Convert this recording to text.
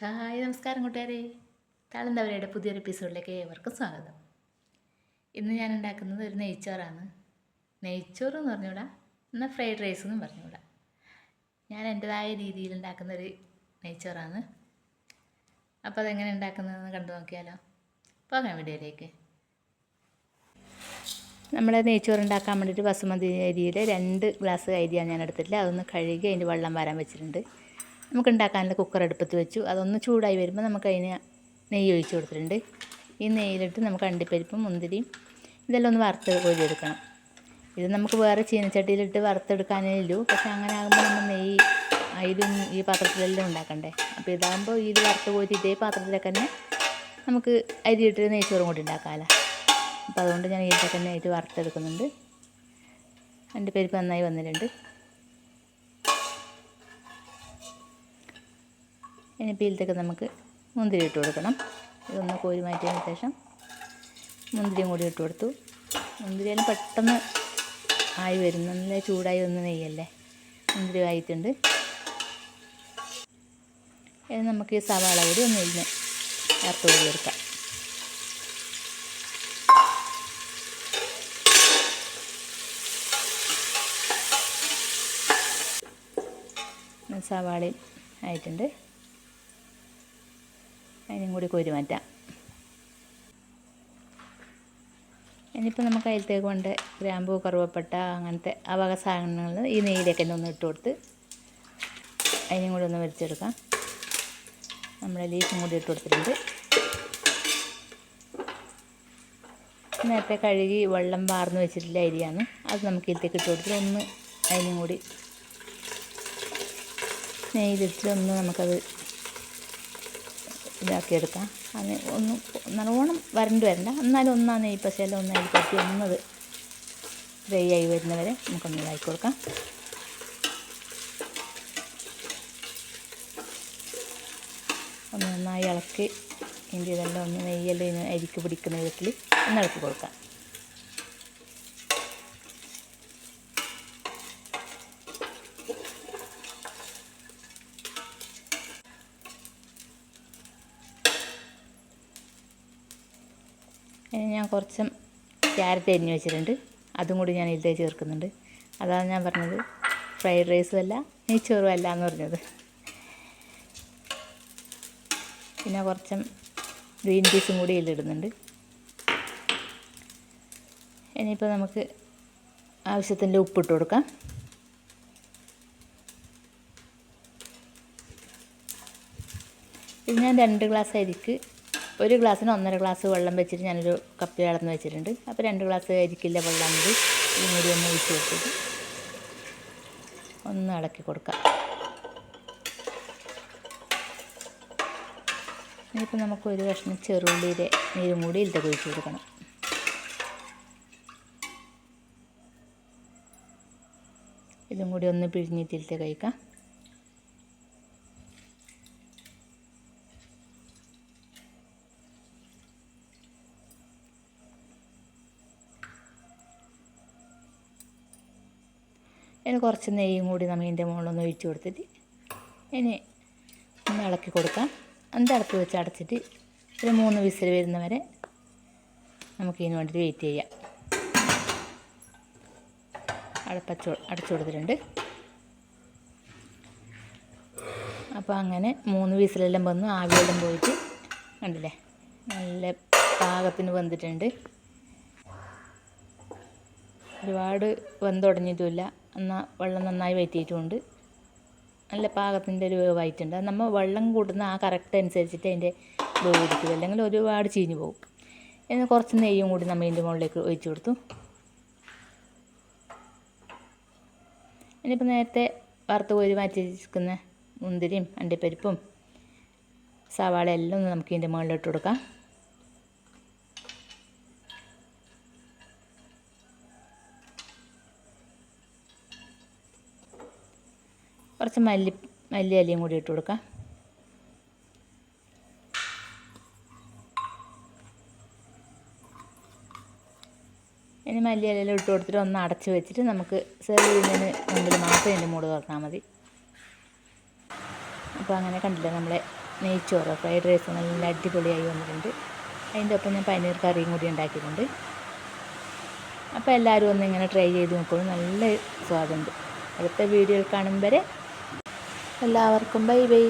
Hi നമസ്കാരം കൂട്ടുകാരെ. താളന്തവരയുടെ പുതിയൊരു എപ്പിസോഡിലേക്ക് ഏവർക്കും സ്വാഗതം. ഇന്ന് ഞാൻ ഉണ്ടാക്കുന്നത് ഒരു നെയ്ച്ചോറാണ്. നെയ്ച്ചോറ് എന്ന് പറഞ്ഞുകൂടാ? എന്നാൽ ഫ്രൈഡ് റൈസ് എന്നും പറഞ്ഞുകൂടാ. ഞാൻ എന്റെതായ രീതിയിൽ ഉണ്ടാക്കുന്ന ഒരു നെയ്ച്ചോറാണ്. അപ്പോൾ അതെങ്ങനെ ഉണ്ടാക്കുന്നതെന്ന് കണ്ടു നോക്കിയാലോ? പോകാം വീഡിയോയിലേക്ക്. നമ്മൾ നെയ്ച്ചോറ് ഉണ്ടാക്കാൻ വേണ്ടിയിട്ട് ബസുമതി അരിയിൽ രണ്ട് ഗ്ലാസ് അരിയാണ് ഞാൻ എടുത്തിട്ടില്ല അതൊന്ന് കഴുകി അതിന്റെ വെള്ളം വരാൻ വെച്ചിട്ടുണ്ട്. നമുക്ക് ഉണ്ടാക്കാനുള്ള കുക്കർ അടുപ്പത്ത് വെച്ചു. അതൊന്ന് ചൂടായി വരുമ്പോൾ നമുക്ക് അതിന് നെയ്യ് ഒഴിച്ച് കൊടുത്തിട്ടുണ്ട്. ഈ നെയ്യിലിട്ട് നമുക്ക് അണ്ടിപ്പരിപ്പും മുന്തിരിയും ഇതെല്ലാം ഒന്ന് വറുത്ത് കോരിയെടുക്കണം. ഇത് നമുക്ക് വേറെ ചീനച്ചട്ടിയിലിട്ട് വറുത്തെടുക്കാനേ ഉള്ളൂ. പക്ഷെ അങ്ങനെ ആകുമ്പോൾ നമ്മൾ നെയ്യ് അതിലും ഈ പാത്രത്തിലെല്ലാം ഉണ്ടാക്കണ്ടേ? അപ്പോൾ ഇതാകുമ്പോൾ ഇത് വറുത്ത് കോരി ഇതേ പാത്രത്തിലൊക്കെ തന്നെ നമുക്ക് അരിയിട്ട് നെയ്ച്ചോറും കൂടി ഉണ്ടാക്കാമല്ലോ അപ്പോൾ അതുകൊണ്ട് ഞാൻ ഇതൊക്കെ തന്നെ ആയിട്ട് വറുത്തെടുക്കുന്നുണ്ട്. അണ്ടിപ്പരിപ്പ് നന്നായി വന്നിട്ടുണ്ട്. ഇനിയിപ്പോൾ പീലത്തേക്ക് നമുക്ക് മുന്തിരി ഇട്ട് കൊടുക്കണം. ഇതൊന്ന് കോരി മാറ്റിയതിന് ശേഷം മുന്തിരിയും കൂടി ഇട്ട് കൊടുത്തു. മുന്തിരിയെല്ലാം പെട്ടെന്ന് ആയി വരുന്നു നല്ല ചൂടായി ഒന്ന് നെയ്യല്ലേ? മുന്തിരി ആയിട്ടുണ്ട്. ഇനി നമുക്ക് ഈ സവാള കൂടി ഒന്ന് ഇതിന് വറുത്ത് കൂടി എടുക്കാം സവാളയും ആയിട്ടുണ്ട്. അതിനും കൂടി കോരി മാറ്റാം. ഇനിയിപ്പോൾ നമുക്ക് അതിലത്തേക്ക് കൊണ്ട് ഗ്രാമ്പൂ കറുവപ്പട്ട അങ്ങനത്തെ ആ വക സാധനങ്ങൾ ഈ നെയ്യിലേക്ക് തന്നെ ഒന്ന് ഇട്ട് കൊടുത്ത് അതിനും കൂടി ഒന്ന് വലിച്ചെടുക്കാം നമ്മുടെ ലീഫും കൂടി ഇട്ട് കൊടുത്തിട്ടുണ്ട്. നേരത്തെ കഴുകി വെള്ളം വാർന്ന് വെച്ചിട്ടുള്ള അരിയാണ്. അത് നമുക്ക് ഇതിലേക്ക് ഇട്ട് കൊടുത്തിട്ട് ഒന്ന് അതിനും കൂടി നെയ്തിട്ട് ഒന്ന് നമുക്കത് ഇതാക്കിയെടുക്കാം. അത് ഒന്ന് നല്ലോണം വരണ്ട് വരണ്ട. എന്നാലും ഒന്നാ ഈ പശയെല്ലാം ഒന്നായി പറ്റി ഒന്നത് ഡ്രൈ ആയി വരുന്നവരെ നമുക്കൊന്ന് ഇതാക്കി കൊടുക്കാം. ഒന്ന് നന്നായി ഇളക്കി ഇതിന്റെ ഇതെല്ലാം ഒന്ന് നെയ്യെല്ലാം അരിക്ക് പിടിക്കുന്ന വിധത്തിൽ ഒന്ന് ഇളക്കി കൊടുക്കാം. ഞാൻ കുറച്ച് ക്യാരറ്റ് അരിഞ്ഞ് വെച്ചിട്ടുണ്ട്. അതും കൂടി ഞാൻ ഇതിലേക്ക് ചേർക്കുന്നുണ്ട്. അതാണ് ഞാൻ പറഞ്ഞത്. ഫ്രൈഡ് റൈസും അല്ല നെയ്ച്ചോറും അല്ല എന്ന് പറഞ്ഞത്. പിന്നെ കുറച്ച് ഗ്രീൻ പീസും കൂടി ഇതിലിടുന്നുണ്ട്. ഇനിയിപ്പോൾ നമുക്ക് ആവശ്യത്തിന്റെ ഉപ്പിട്ട് കൊടുക്കാം. ഇത് ഞാൻ രണ്ട് ഗ്ലാസ് അരിക്ക് ഒരു ഗ്ലാസ്സിന് ഒന്നര ഗ്ലാസ് വെള്ളം വെച്ചിട്ട് ഞാനൊരു കപ്പി അളന്ന് വെച്ചിട്ടുണ്ട്. അപ്പോൾ രണ്ട് ഗ്ലാസ് അരിക്കില്ല വെള്ളം കൂടി ഈ മുടി ഒന്ന് ഒഴിച്ച് കൊടുത്തിട്ട് ഒന്ന് ഇളക്കി കൊടുക്കാം. ഇനിയിപ്പോൾ നമുക്ക് ഒരു കഷ്ണം ചെറുള്ളിയുടെ നീരും കൂടി ഇതിലേക്ക് ഒഴിച്ച് കൊടുക്കണം. ഇതും കൂടി ഒന്ന് പിഴിഞ്ഞിട്ടിട്ട് കഴിക്കാം ഇനി കുറച്ച് നെയ്യും കൂടി നമ്മൾ ഇതിന്റെ മുകളിലൊന്ന് ഒഴിച്ച് കൊടുത്തിട്ട് ഇനി ഒന്ന് ഇളക്കി കൊടുക്കാം. ഇളക്കി വെച്ച് അടച്ചിട്ട് ഒരു മൂന്ന് വിസിൽ വരുന്നവരെ നമുക്ക് ഇതിന് വേണ്ടിയിട്ട് വെയിറ്റ് ചെയ്യാം. അടപ്പച്ചു അടച്ചു കൊടുത്തിട്ടുണ്ട്. അപ്പോൾ അങ്ങനെ മൂന്ന് വിസിലെല്ലാം വന്നു ആവിയെല്ലാം പോയിട്ട് കണ്ടില്ലേ? നല്ല പാകത്തിന് വന്നിട്ടുണ്ട് ഒരുപാട് വെന്തുടഞ്ഞിട്ടുമില്ല. എന്നാൽ വെള്ളം നന്നായി വറ്റിയിട്ടുമുണ്ട് നല്ല പാകത്തിന്റെ ഒരു വേവായിട്ടുണ്ട് നമ്മൾ വെള്ളം കൂടുന്ന ആ കറക്റ്റ് അനുസരിച്ചിട്ട് അതിന്റെ വേവ് പിടിക്കും അല്ലെങ്കിൽ ഒരുപാട് ചീഞ്ഞു പോകും. എന്നാൽ കുറച്ച് നെയ്യും കൂടി നമ്മൾ ഇതിന്റെ മുകളിലേക്ക് ഒഴിച്ചു കൊടുത്തു. ഇനിയിപ്പോൾ നേരത്തെ വറുത്ത് കോരി മാറ്റി വെച്ചിരിക്കുന്ന മുന്തിരിയും അണ്ടിപ്പരിപ്പും സവാള എല്ലാം ഒന്ന് നമുക്ക് ഇതിന്റെ മുകളിലിട്ട് കൊടുക്കാം. കുറച്ച് മല്ലി മല്ലി കൂടി ഇട്ട് കൊടുക്കാം. ഇനി മല്ലി ഇലയിൽ ഇട്ട് കൊടുത്തിട്ട് ഒന്ന് അടച്ച് വെച്ചിട്ട് നമുക്ക് സെർവ് ചെയ്യുന്നതിന് മുമ്പിൽ മാത്രം ഇതിന്റെ മൂട് തുറന്നാൽ മതി. അപ്പോൾ അങ്ങനെ കണ്ടില്ല നമ്മളെ നെയ്ച്ചോറ് ഫ്രൈഡ് റൈസ് നല്ല അടിപൊളിയായി വന്നിട്ടുണ്ട്. അതിന്റെ ഒപ്പം ഞാൻ പനീർ കറിയും കൂടി ഉണ്ടാക്കിയിട്ടുണ്ട്. അപ്പോൾ എല്ലാവരും ഒന്ന് ഇങ്ങനെ ട്രൈ ചെയ്ത് നോക്കുള്ളൂ നല്ല സ്വാദുണ്ട്. അടുത്ത വീഡിയോയിൽ കാണും വരെ എല്ലാവർക്കും ബൈ ബൈ.